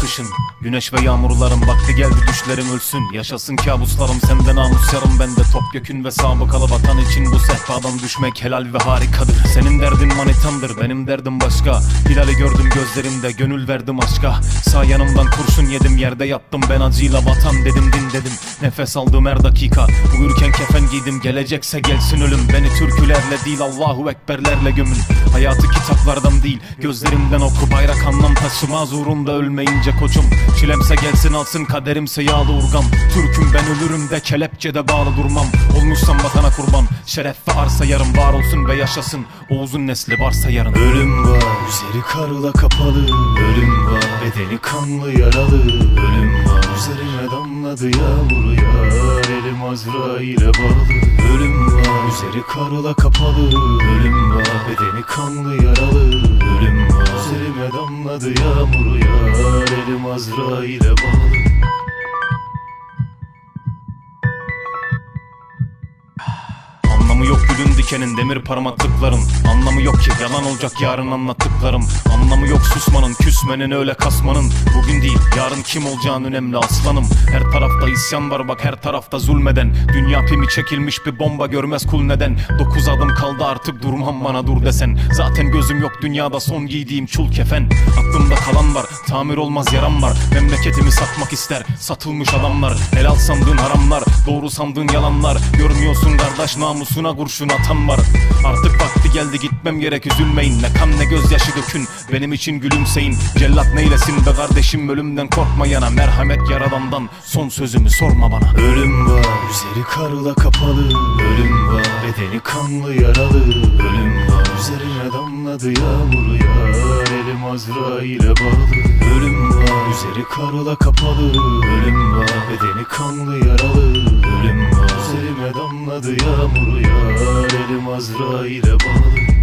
kışın. Güneş ve yağmurlarım vakti geldi düşlerim ölsün. Yaşasın kabuslarım sende namus yarım. Bende Topyekün ve sabıkalı vatan için bu sehpadan düşmek helal ve harikadır. Senin derdin manitandır benim derdim başka. Hilali gördüm gözlerimde gönül verdim aşka. Sağ yanımdan kurşun yedim yerde yattım. Ben acıyla vatan dedim din dedim. Nefes aldım her dakika. Uyurken kefen giydim gelecekse gelsin ölüm. Beni türkülerle değil Allahu Ekberlerle gömün. Hayatı kitaplardan değil gözlerimden oku. Bayrak anlam taşımaz uğrunda ölmeyince koçum. Çilemse gelsin alsın kaderimse yağlı urgam. Türküm ben ölürüm de kelepçede bağlı durmam. Olmuşsam vatana kurban. Şeref ve arsa yarım var olsun ve yaşasın. Oğuz'un nesli varsa yarın. Ölüm var Üzeri karla kapalı. Ölüm var Bedeni kanlı yaralı. Ölüm var Üzerime damladı yağmur yağar. Elim Azrail'e bağlı. Ölüm var Üzeri karla kapalı. Ölüm var Bedeni kanlı yaralı. Ölüm var Üzerime damladı yağmur yağar Azrail'e bağlı Anlamı yok gülün dikenin demir parmaklıkların. Anlamı yok ki yalan olacak yarın anlattıklarım. Anlamı yok susmanın küsmenin öyle kasmanın. Bugün değil yarın kim olacağın önemli aslanım. Her tarafta isyan var bak her tarafta zulmeden. Dünya pimi çekilmiş bir bomba görmez kul neden? Dokuz adım kaldı artık durmam bana dur desen. Zaten gözüm yok dünyada son giydiğim çul kefen. Aklımda kalan var tamir olmaz yaram var. Memleketimi satmak ister satılmış adamlar. Helal sandığın haramlar doğru sandığın yalanlar. Görmüyorsun kardeş namusuna kurşun atan var. Artık vakti geldi gitmem gerek üzülmeyin. Ne kan ne gözyaşı dökün. Benim için gülümseyin. Cellat neylesin be kardeşim? Ölümden korkma yana. Merhamet yaradandan son sözümü sorma bana. Ölüm var Üzeri karla kapalı. Ölüm var Bedeni kanlı yaralı. Ölüm var Üzerine damladı yağmur yağar Elim Azrail'e bağlı. Ölüm var Üzeri karla kapalı. Ölüm var Bedeni kanlı yaralı Damladı yağmur yağar Elim Azrail'e bağlı